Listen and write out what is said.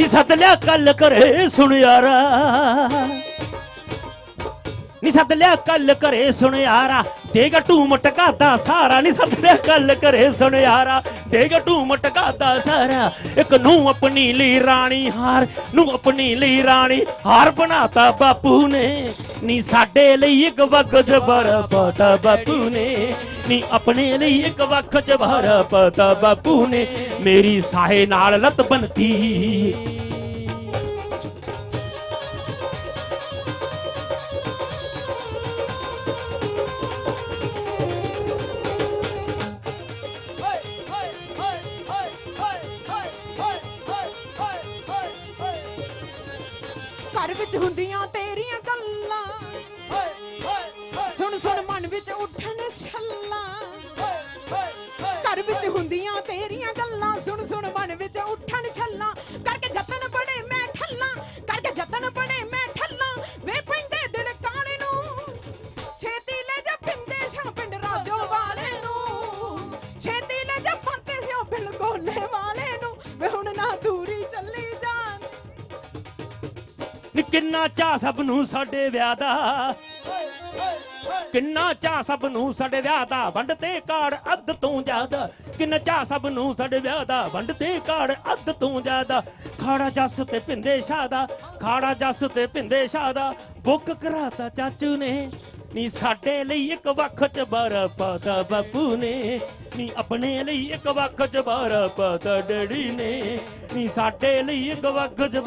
ਨੀ ਸੱਦ ਲਿਆ ਕੱਲ ਕਰੇ ਸੁਣ ਯਾਰਾ। ਨੀ ਸੱਦ ਲਿਆ ਕੱਲ ਘਰੇ ਸੁਣ ਯਾਰਾ। ਦੇਗਾ ਢੂਮ ਟਕਾਦਾ ਸਾਰਾ, ਨੀ ਸੱਦ ਲਿਆ ਕੱਲ ਘਰੇ ਸੁਣ ਯਾਰਾ। ਦੇਗਾ ਟੂਮ ਟਕਾਦਾ ਸਾਰਾ, ਇੱਕ ਨੂੰ ਆਪਣੀ ਲਈ ਰਾਣੀ, ਹਾਰ ਨੂੰ ਆਪਣੀ ਲਈ ਰਾਣੀ, ਹਾਰ ਬਣਾਤਾ ਬਾਪੂ ਨੇ। ਨੀ ਸਾਡੇ ਲਈ ਇੱਕ ਵਗ ਜਬਰ ਪਤਾ ਬਾਪੂ ਨੇ। ਨੀ ਆਪਣੇ ਲਈ ਇੱਕ ਵੱਖ ਜਬਰ ਪਤਾ ਬਾਪੂ ਨੇ ਮੇਰੀ ਸਾਹੇ ਨਾਲ ਲੱਤ ਬੰਤੀ ਘਰ ਵਿੱਚ ਹੁੰਦੀਆਂ ਤੇਰੀਆਂ ਗੱਲਾਂ। ਸੁਣ ਸੁਣ, ਮਨ ਵਿੱਚ ਉੱਠਣ ਛੱਲਾਂ। ਵਿੱਚ ਉੱਠਣ ਛੱਲਾਂ। ਕਰਕੇ ਜਤਨ ਬੜੇ ਮੈਂ ਠੱਲਾਂ, ਕਰਕੇ ਜਤਨ ਬੜੇ ਮੈਂ ਠੱਲਾਂ। ਵੇ ਪੈਂਦੇ ਦਿਲ ਕਾਣੇ ਨੂੰ, ਛੇਤੀ ਲੈ ਜਾ ਪਿੰਦੇ ਛਣ ਪਿੰਡ ਰਾਜੋ ਵਾਲੇ ਨੂੰ। ਛੇਤੀ ਲੈ ਜਾ ਪੰਤੇ ਸਿਓ ਪਿੰਡ ਗੋਲੇ ਵਾਲੇ ਨੂੰ। ਵੇ ਹੁਣ ਨਾ ਦੂਰੀ ਚੱਲੀ ਜਾਣ। ਨੀ ਕਿੰਨਾ ਚਾਹ ਸਭ ਨੂੰ ਸਾਡੇ ਵਿਆਹ ਦਾ। ਕਿੰਨਾ ਚਾਹ ਸਭ ਨੂੰ ਸਾਡੇ ਵਿਆਹ ਦਾ ਵੰਡ ਤੇ ਕਾੜ ਅੱਧ ਤੋਂ ਜ਼ਿਆਦਾ। ਕਿੰਨਾ ਚਾਹ ਸਭ ਨੂੰ ਸਾਡੇ ਵਿਆਹ ਦਾ ਵੰਡ ਤੇ ਕਾੜ ਅੱਧ ਤੋਂ ਜ਼ਿਆਦਾ। ਖਾੜਾ ਜੱਸ ਤੇ ਪਿੰਦੇ ਸ਼ਾਹ ਦਾ, ਖਾੜਾ ਜੱਸ ਤੇ ਪਿੰਦੇ ਸ਼ਾਹ ਦਾ। ਬੁੱਕ ਕਰਾਤਾ ਚਾਚੂ ਨੇ, ਨੀ ਸਾਡੇ ਲਈ ਇੱਕ ਵੱਖ ਚ ਬਾਰਾ ਪਾਤਾ ਬਾਪੂ ਨੇ। ਨੀ ਆਪਣੇ ਲਈ ਇੱਕ ਵੱਖ ਚ ਬਾਰਾ ਪਾਤਾ ਡੈਡੀ ਨੇ, ਨੀ ਸਾਡੇ ਲਈ ਇੱਕ ਵੱਖ ਚ